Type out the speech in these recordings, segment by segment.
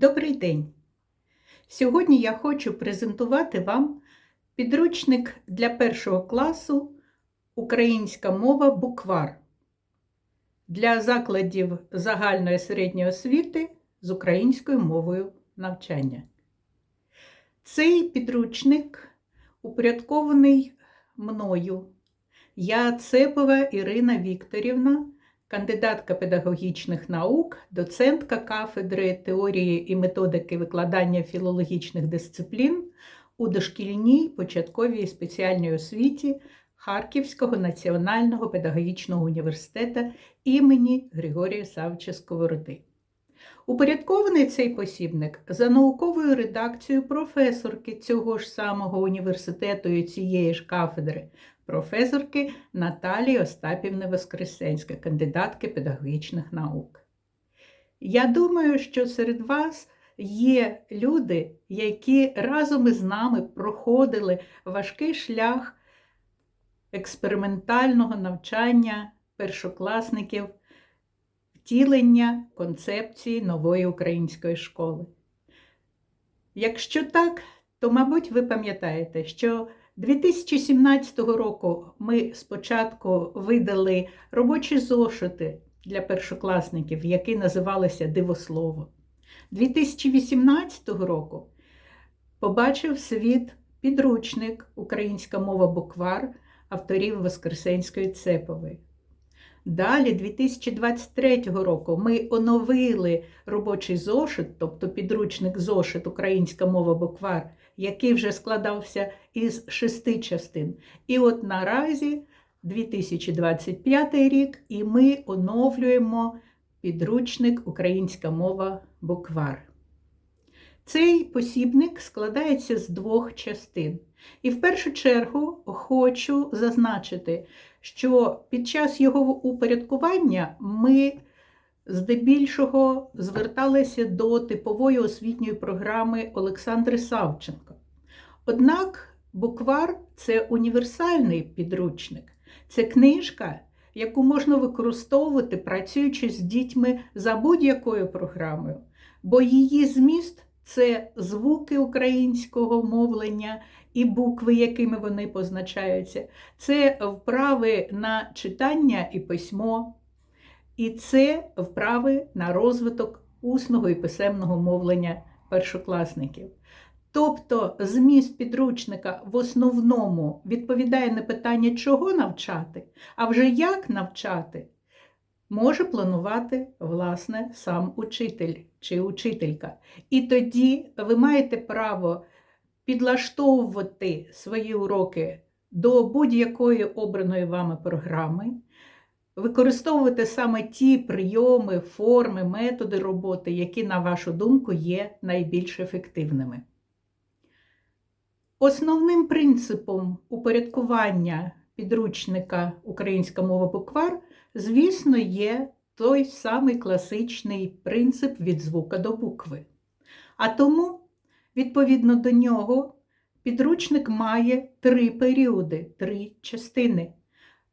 Добрий день! Сьогодні я хочу презентувати вам підручник для першого класу Українська мова буквар для закладів загальної середньої освіти з українською мовою навчання. Цей підручник упорядкований мною. Я Цепова Ірина Вікторівна кандидатка педагогічних наук, доцентка кафедри теорії і методики викладання філологічних дисциплін у дошкільній початковій спеціальній освіті Харківського національного педагогічного університету імені Григорія Савча Сковороди. Упорядкований цей посібник за науковою редакцією професорки цього ж самого університету і цієї ж кафедри професорки Наталії Остапівни Воскресенська, кандидатки педагогічних наук. Я думаю, що серед вас є люди, які разом із нами проходили важкий шлях експериментального навчання першокласників, втілення концепції нової української школи. Якщо так, то, мабуть, ви пам'ятаєте, що 2017 року ми спочатку видали робочі зошити для першокласників, які називалися Дивослово. 2018 року побачив світ підручник Українська мова буквар авторів Воскресенської Цепової. Далі, 2023 року, ми оновили робочий зошит, тобто підручник зошит Українська мова буквар, який вже складався із шести частин. І от наразі 2025 рік, і ми оновлюємо підручник Українська мова буквар. Цей посібник складається з двох частин. І в першу чергу хочу зазначити, що під час його упорядкування ми здебільшого зверталися до типової освітньої програми Олександри Савченко. Однак буквар це універсальний підручник, це книжка, яку можна використовувати, працюючи з дітьми за будь-якою програмою, бо її зміст це звуки українського мовлення і букви, якими вони позначаються, це вправи на читання і письмо, і це вправи на розвиток усного і писемного мовлення першокласників. Тобто зміст підручника в основному відповідає на питання, чого навчати, а вже як навчати, може планувати, власне, сам учитель чи учителька. І тоді ви маєте право підлаштовувати свої уроки до будь-якої обраної вами програми, використовувати саме ті прийоми, форми, методи роботи, які, на вашу думку, є найбільш ефективними. Основним принципом упорядкування підручника Українська мова буквар, звісно, є той самий класичний принцип від звука до букви. А тому, відповідно до нього, підручник має три періоди, три частини.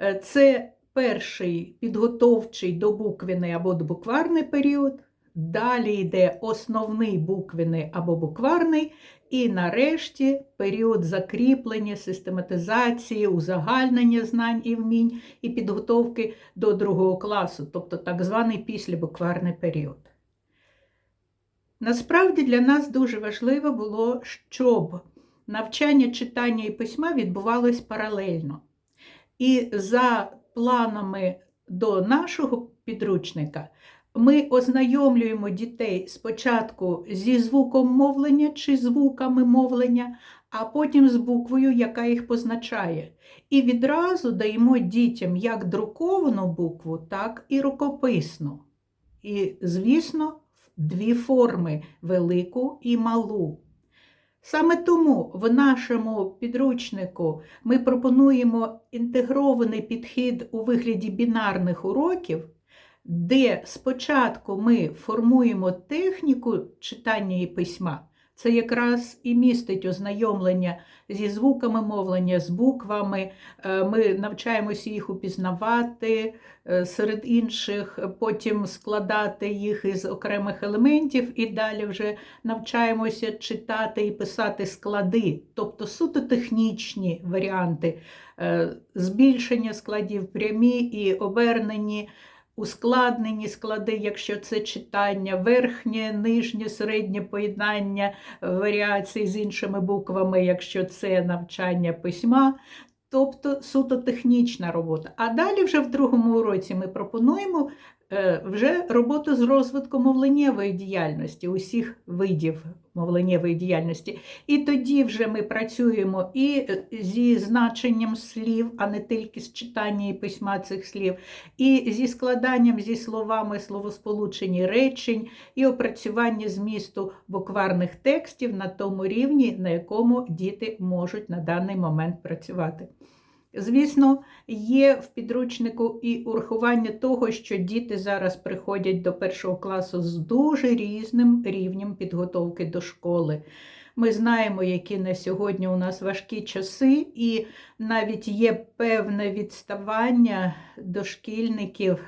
Е, це перший підготовчий до буквіний або до букварний період. Далі йде основний буквений або букварний, і нарешті період закріплення, систематизації, узагальнення знань і вмінь і підготовки до другого класу, тобто так званий післябукварний період. Насправді для нас дуже важливо було, щоб навчання читання і письма відбувалось паралельно. І за планами до нашого підручника ми ознайомлюємо дітей спочатку зі звуком мовлення чи звуками мовлення, а потім з буквою, яка їх позначає. І відразу даємо дітям як друковану букву, так і рукописну. І, звісно, дві форми велику і малу. Саме тому в нашому підручнику ми пропонуємо інтегрований підхід у вигляді бінарних уроків де спочатку ми формуємо техніку читання і письма, це якраз і містить ознайомлення зі звуками мовлення, з буквами. Е, Ми навчаємося їх упізнавати е, серед інших, потім складати їх із окремих елементів, і далі вже навчаємося читати і писати склади, тобто суто технічні варіанти, е, збільшення складів, прямі і обернені. Ускладнені склади, якщо це читання, верхнє, нижнє, середнє поєднання е, варіацій з іншими буквами, якщо це навчання письма, тобто суто технічна робота. А далі, вже в другому уроці, ми пропонуємо е, вже роботу з розвитком мовленнєвої діяльності, усіх видів мовленнєвої діяльності. І тоді вже ми працюємо і е, зі значенням слів, а не тільки з читання і письма цих слів, і зі складанням зі словами словосполучені речень, і опрацювання змісту букварних текстів на тому рівні, на якому діти можуть на даний момент працювати. Звісно, є в підручнику і урахування того, що діти зараз приходять до першого класу з дуже різним рівнем підготовки до школи. Ми знаємо, які на сьогодні у нас важкі часи, і навіть є певне відставання дошкільників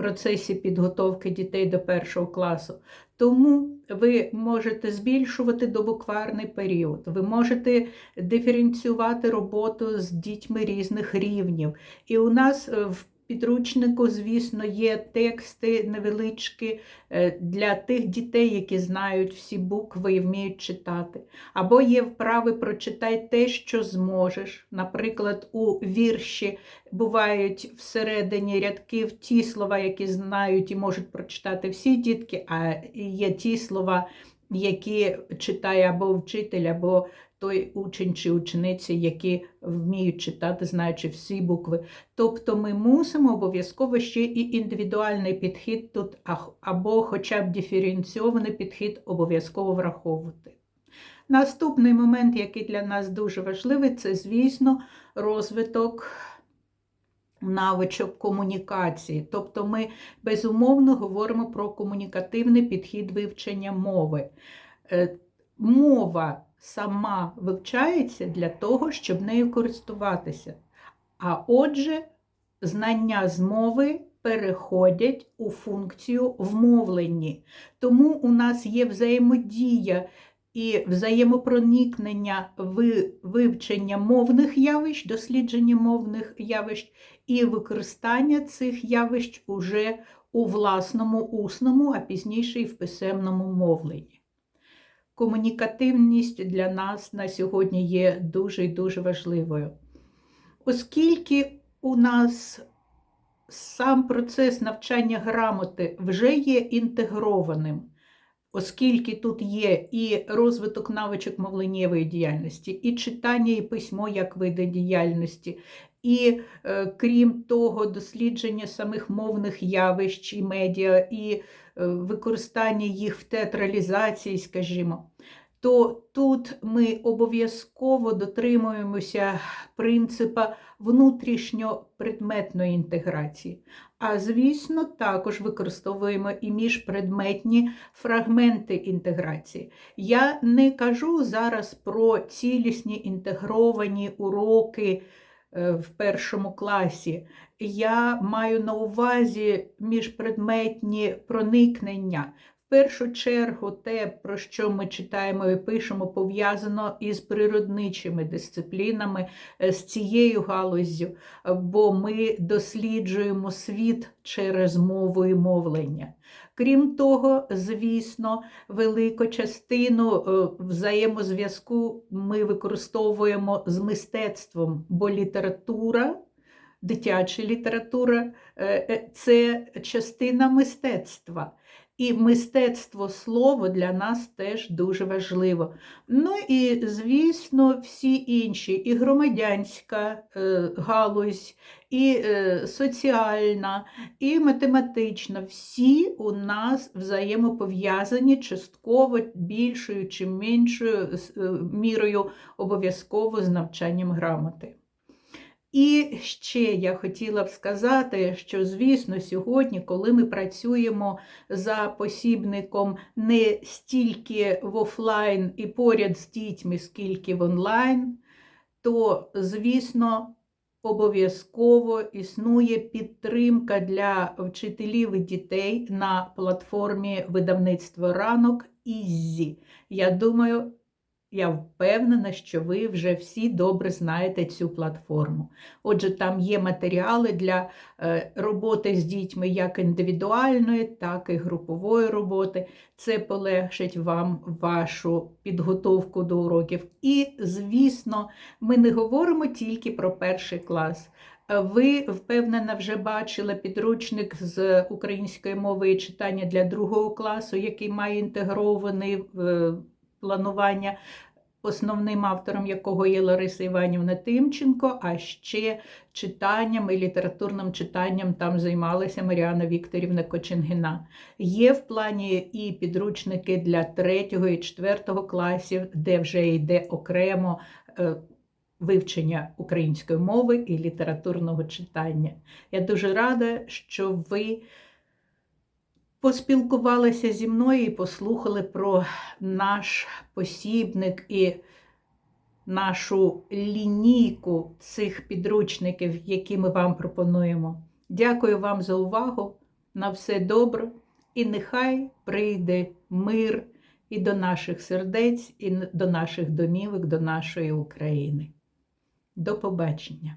процесі підготовки дітей до першого класу. Тому ви можете збільшувати добукварний період, ви можете диференціювати роботу з дітьми різних рівнів. І у нас е, в підручнику, звісно, є тексти невеличкі е, для тих дітей, які знають всі букви і вміють читати. Або є вправи прочитай те, що зможеш. Наприклад, у вірші бувають всередині рядків ті слова, які знають і можуть прочитати всі дітки, а є ті слова, які читає або вчитель, або той учень чи учениця, які вміють читати, знаючи всі букви. Тобто ми мусимо обов'язково ще і індивідуальний підхід тут, або хоча б диференційований підхід обов'язково враховувати. Наступний момент, який для нас дуже важливий, це, звісно, розвиток навичок комунікації. Тобто ми безумовно говоримо про комунікативний підхід вивчення мови. Е, мова сама вивчається для того, щоб нею користуватися. А отже, знання з мови переходять у функцію вмовленні. Тому у нас є взаємодія і взаємопроникнення вивчення мовних явищ, дослідження мовних явищ і використання цих явищ уже у власному усному, а пізніше і в писемному мовленні. Комунікативність для нас на сьогодні є дуже і дуже важливою. Оскільки у нас сам процес навчання грамоти вже є інтегрованим, оскільки тут є і розвиток навичок мовленнєвої діяльності, і читання, і письмо як види діяльності, і, е, крім того, дослідження самих мовних явищ і медіа, і е, використання їх в театралізації, скажімо, то тут ми обов'язково дотримуємося принципа внутрішньопредметної інтеграції. А звісно, також використовуємо і міжпредметні фрагменти інтеграції. Я не кажу зараз про цілісні інтегровані уроки. Е, в першому класі. Я маю на увазі міжпредметні проникнення. Першу чергу, те, про що ми читаємо і пишемо, пов'язано із природничими дисциплінами, е, з цією галуззю, бо ми досліджуємо світ через мову і мовлення. Крім того, звісно, велику частину е, взаємозв'язку ми використовуємо з мистецтвом, бо література, дитяча література е, це частина мистецтва. І мистецтво слово для нас теж дуже важливо. Ну і, звісно, всі інші, і громадянська е, галузь, і е, соціальна, і математична, всі у нас взаємопов'язані частково більшою чи меншою е, мірою обов'язково з навчанням грамоти. І ще я хотіла б сказати, що, звісно, сьогодні, коли ми працюємо за посібником не стільки в офлайн і поряд з дітьми, скільки в онлайн, то, звісно, обов'язково існує підтримка для вчителів і дітей на платформі видавництва ранок Іззі. Я думаю, я впевнена, що ви вже всі добре знаєте цю платформу. Отже, там є матеріали для е, роботи з дітьми як індивідуальної, так і групової роботи. Це полегшить вам вашу підготовку до уроків. І, звісно, ми не говоримо тільки про перший клас. Е, Ви, впевнена, вже бачили підручник з української мови і читання для другого класу, який має інтегрований е, планування, основним автором якого є Лариса Іванівна Тимченко, а ще читанням і літературним читанням там займалася Маріана Вікторівна Коченгіна. Є в плані і підручники для третього і четвертого класів, де вже йде окремо. е, Вивчення української мови і літературного читання. Я дуже рада, що ви поспілкувалися зі мною і послухали про наш посібник і нашу лінійку цих підручників, які ми вам пропонуємо. Дякую вам за увагу. На все добре, і нехай прийде мир і до наших сердець, і до наших домівок, до нашої України. До побачення!